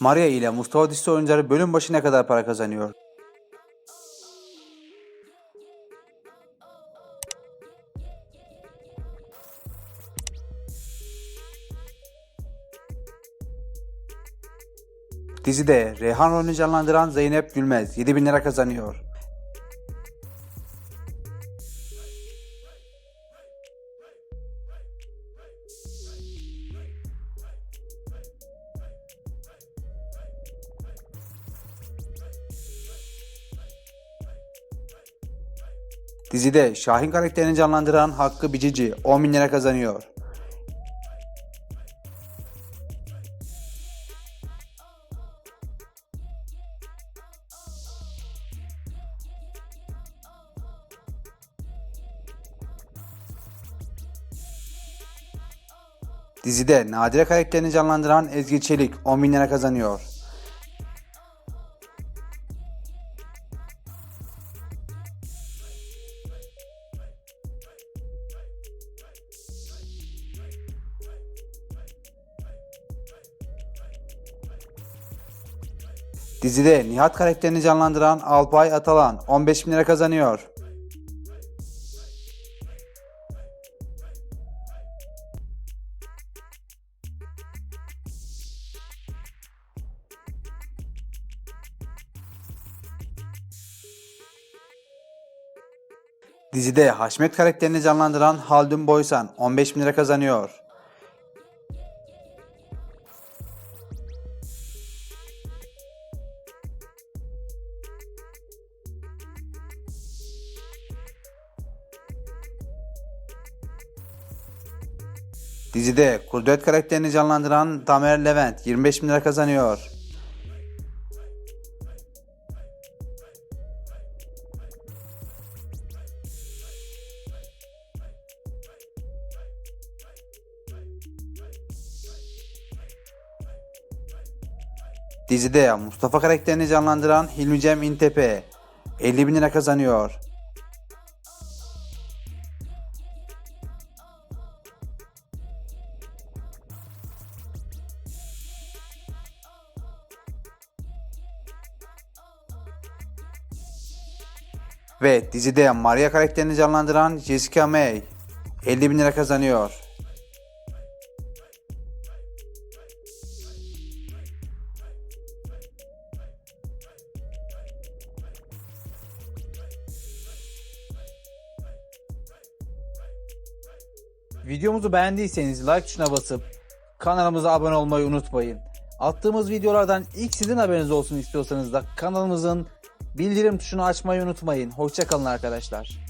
Maria ile Mustafa dizisi oyuncuları bölüm başı ne kadar para kazanıyor? Dizide Reyhan rolünü canlandıran Zeynep Gülmez 7000 lira kazanıyor. Dizide Şahin karakterini canlandıran Hakkı Bicici 10 bin lira kazanıyor. Dizide Nadire karakterini canlandıran Ezgi Çelik 10 bin lira kazanıyor. Dizide Nihat karakterini canlandıran Alpay Atalan 15 bin lira kazanıyor. Dizide Haşmet karakterini canlandıran Haldun Boysan 15 bin lira kazanıyor. Dizide Kudret karakterini canlandıran Tamer Levent 25 bin lira kazanıyor. Dizide Mustafa karakterini canlandıran Hilmi Cem İntepe 50 bin lira kazanıyor. Ve dizide Maria karakterini canlandıran Jessica May 50 bin lira kazanıyor. Videomuzu beğendiyseniz like tuşuna basıp kanalımıza abone olmayı unutmayın. Attığımız videolardan ilk sizin haberiniz olsun istiyorsanız da kanalımızın bildirim tuşunu açmayı unutmayın. Hoşçakalın arkadaşlar.